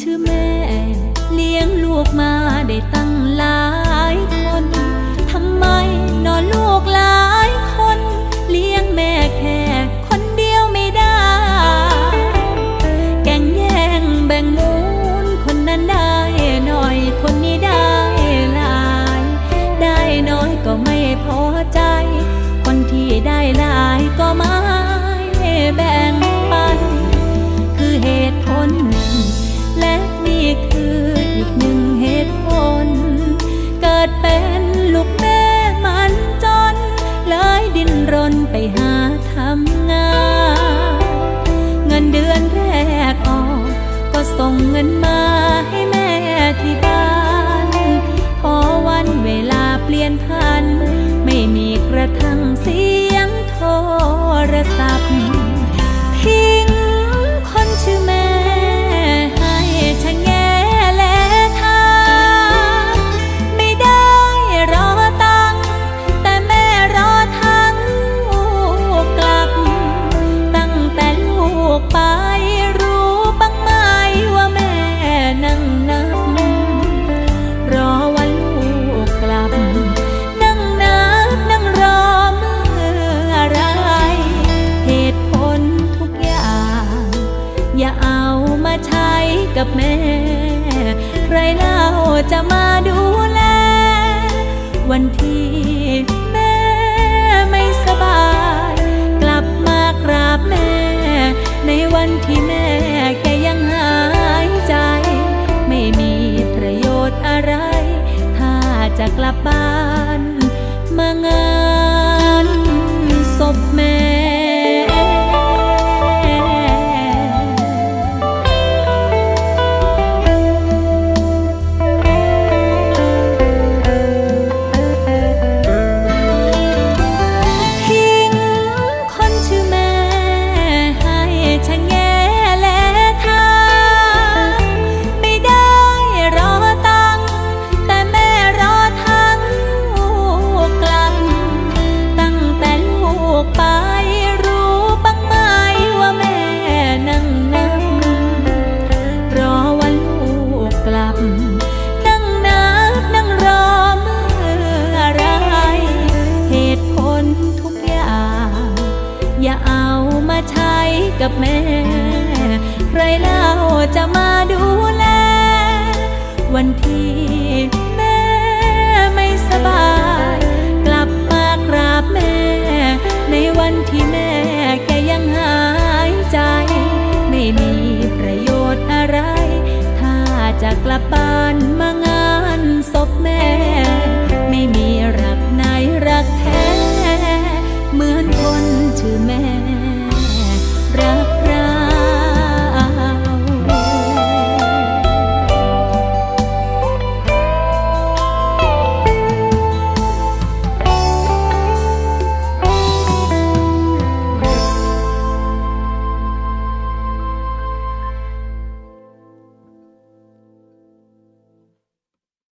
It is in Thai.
ชื่อแม่ เลี้ยงลูกมาได้ ไปหาทำงาน เงินเดือนแรกออก ก็ส่งเงินมาให้แม่ที่บ้าน พอวันเวลาเปลี่ยนพัน ไม่มีกระทั่งเสียงโทรศัพท์ อย่าเอามาใช้กับแม่ ใครเล่าจะมาดูแล วันที่แม่ไม่สบาย กลับมากราบแม่ ในวันที่แม่แกยังหายใจ ไม่มีประโยชน์อะไร ถ้าจะกลับบ้านมางาน กับแม่ ใครเล่าจะมาดูแล วันที่แม่ไม่สบาย กลับมากราบแม่ ในวันที่แม่แกยังหายใจ ไม่มีประโยชน์อะไร ถ้าจะกลับบ้านมางานศพแม่